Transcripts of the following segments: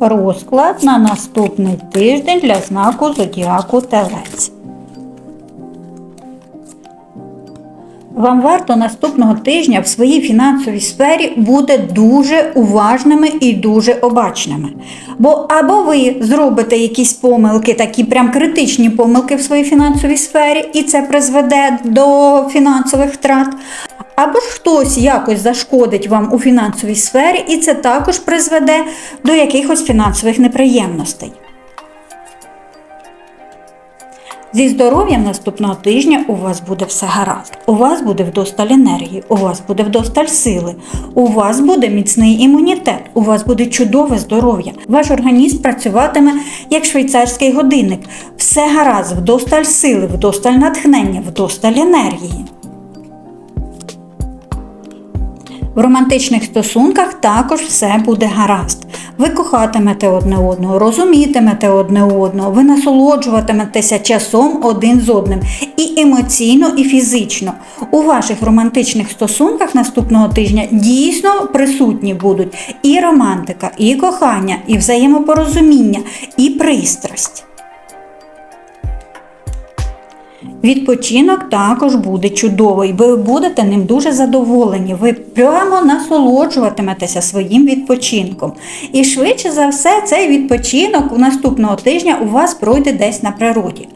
Розклад на наступний тиждень для знаку Зодіаку Телець. Вам варто наступного тижня в своїй фінансовій сфері бути дуже уважними і дуже обачними. Бо або ви зробите якісь помилки, такі прям критичні помилки в своїй фінансовій сфері, і це призведе до фінансових втрат. Або ж хтось якось зашкодить вам у фінансовій сфері, і це також призведе до якихось фінансових неприємностей. Зі здоров'ям наступного тижня у вас буде все гаразд. У вас буде вдосталь енергії, у вас буде вдосталь сили, у вас буде міцний імунітет, у вас буде чудове здоров'я. Ваш організм працюватиме як швейцарський годинник. Все гаразд, вдосталь сили, вдосталь натхнення, вдосталь енергії. В романтичних стосунках також все буде гаразд. Ви кохатимете одне одного, розумітимете одне одного, ви насолоджуватиметеся часом один з одним і емоційно, і фізично. У ваших романтичних стосунках наступного тижня дійсно присутні будуть і романтика, і кохання, і взаємопорозуміння, і пристрасть. Відпочинок також буде чудовий, ви будете ним дуже задоволені. Ви прямо насолоджуватиметеся своїм відпочинком. І швидше за все, цей відпочинок у наступного тижня у вас пройде десь на природі.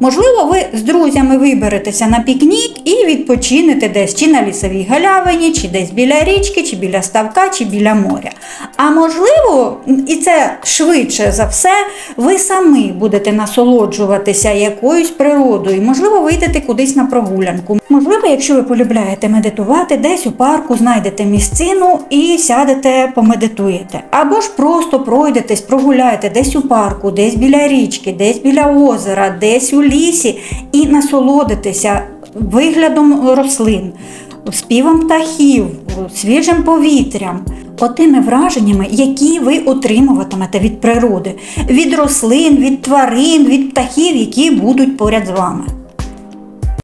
Можливо, ви з друзями виберетеся на пікнік і відпочинете десь чи на лісовій галявині, чи десь біля річки, чи біля ставка, чи біля моря. А можливо, і це швидше за все, ви самі будете насолоджуватися якоюсь природою. Можливо, вийдете кудись на прогулянку. Можливо, якщо ви полюбляєте медитувати, десь у парку знайдете місцину і сядете, помедитуєте. Або ж просто пройдетесь, прогуляєте десь у парку, десь біля річки, десь біля озера, десь у лісі і насолодитеся виглядом рослин, співом птахів, свіжим повітрям. Отими враженнями, які ви отримуватимете від природи, від рослин, від тварин, від птахів, які будуть поряд з вами.